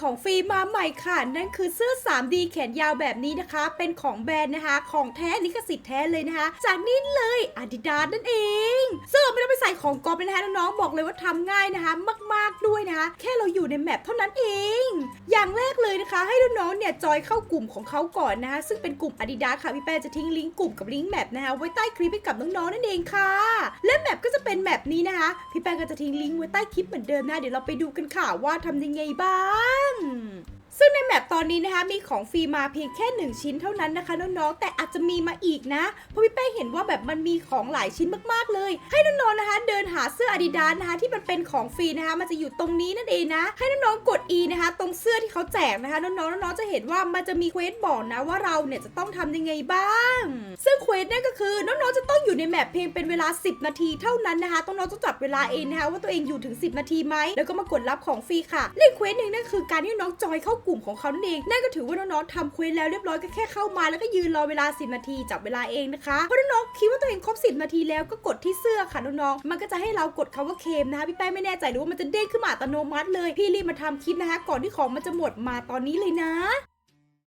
ของฟรีมาใหม่ค่ะ นั่นคือเสื้อ 3D แขนยาวแบบนี้นะคะ เป็นของแบรนด์นะคะ ของแท้ลิขสิทธิ์แท้เลยนะคะ จากนี่เลย Adidas นั่นเอง ซึ่งเราไม่ต้องไปใส่ของกอบเลยนะคะน้องๆบอกเลยว่าทำง่ายนะคะ มากๆด้วยนะคะ แค่เราอยู่ในแมปเท่านั้นเอง อย่างแรกเลยนะคะ ให้น้องๆเนี่ยจอยเข้ากลุ่มของเขาก่อนนะคะ ซึ่งเป็นกลุ่ม Adidas ค่ะพี่แป้จะทิ้งลิงก์กลุ่มกับลิงก์แมปนะคะไว้ใต้คลิปให้กับน้องๆนั่นเองค่ะ เป็นแบบนี้นะคะ พี่แป้งก็จะทิ้งลิงก์ไว้ใต้คลิปเหมือนเดิมนะ เดี๋ยวเราไปดูกันค่ะว่าทำยังไงบ้าง ซึ่งในแมปตอนนี้นะคะมีของฟรีมาเพียงแค่ 1 ชิ้นเท่านั้นนะคะน้องๆแต่อาจจะมีมาอีกนะเพราะพี่แป้เห็นว่าแบบมันมีของหลายชิ้นมากๆเลย ให้น้องๆนะคะ เดินหาเสื้อ Adidas นะคะที่มันเป็นของฟรีนะคะมันจะอยู่ตรงนี้นั่นเองนะ ให้น้องๆกด E นะคะ ตรงเสื้อที่เขาแจกนะคะน้องๆน้องๆจะเห็นว่ามันจะมีเควสบอกนะว่าเราเนี่ยจะต้องทำยังไงบ้าง ซึ่งเควสนั่นก็คือน้องๆจะต้องอยู่ในแมปเพียงเป็นเวลา 10 นาทีเท่านั้นนะคะต้องน้องต้องจับเวลาเองนะคะว่าตัวเองอยู่ถึง 10 นาทีไหมแล้วก็มากดรับของฟรีค่ะเล่นเควสหนึ่งนั่นคือการที่น้องจอยเข้ากลุ่มของเขานั่นเอง นั่นก็ถือว่าน้องๆทำเควสแล้วเรียบร้อยก็แค่เข้ามาแล้วก็ยืนรอเวลา 10 นาทีจับเวลาเองนะคะเพราะน้องๆคิดว่าตัวเองครบ 10 นาทีแล้วก็กดที่เสื้อค่ะน้องๆมันก็จะให้เรากดคำว่าเคมนะคะพี่แป้งไม่แน่ใจหรือว่ามันจะเด้งขึ้นมาอัตโนมัติเลยพี่รีบมาทำคลิปนะคะก่อนที่ของมันจะหมดมาตอนนี้เลยนะ